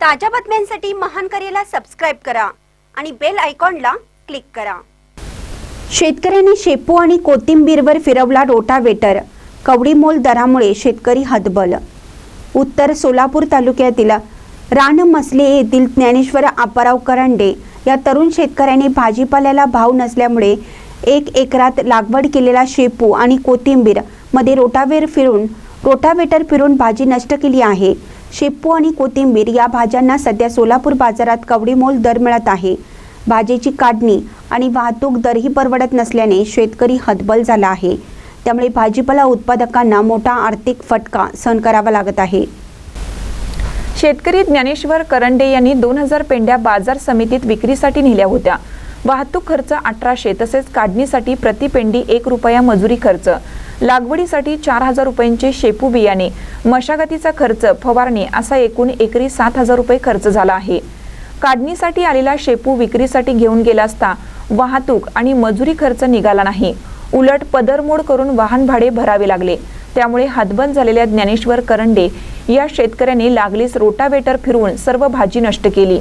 ताज्या बातम्यांसाठी महान करेला सबस्क्राईब करा आणि बेल आयकॉनला क्लिक करा. शेतकऱ्यांनी शेपू आणि कोथिंबीरवर फिरवला रोटावेटर. कवडीमोल दरामुळे शेतकरी हतबल. उत्तर सोलापूर तालुक्यातील रानमसले येथील ज्ञानेश्वर आपाराव करंडे या तरुण शेतकऱ्यांनी भाजीपाल्याला भाव नसल्यामुळे एक एकरात लागवड केलेला शेपू आणि कोथिंबीरमध्ये रोटावेर फिरून रोटावेटर फिरून भाजी नष्ट केली आहे. शेपू आणि कोथिंबीर या भाज्यांना सध्या सोलापूर बाजारात कवडीमोल दर मिळत आहे. भाजीची काढणी आणि वाहतूक दरही परवडत नसल्याने शेतकरी हतबल झाला आहे. त्यामुळे भाजीपाला उत्पादकांना मोठा आर्थिक फटका सहन करावा लागत आहे. शेतकरी ज्ञानेश्वर करंडे यांनी दोन हजार पेंड्या बाजार समितीत विक्रीसाठी नेल्या होत्या. वाहतूक खर्च अठराशे तसेच काढणीसाठी प्रतिपेंडी एक रुपया मजुरी खर्च. लागवडीसाठी चार हजार रुपयांचे शेपू बियाणे. मशागतीचा खर्च फवारणी असा एकूण एकरी सात हजार रुपये खर्च झाला आहे. काढणीसाठी आलेला शेपू विक्रीसाठी घेऊन गेला असता वाहतूक आणि मजुरी खर्च निघाला नाही. उलट पदरमोड करून वाहन भाडे भरावे लागले. त्यामुळे हातबंद झालेल्या ज्ञानेश्वर करंडे या शेतकऱ्यांनी लागलीच रोटावेटर फिरवून सर्व भाजी नष्ट केली.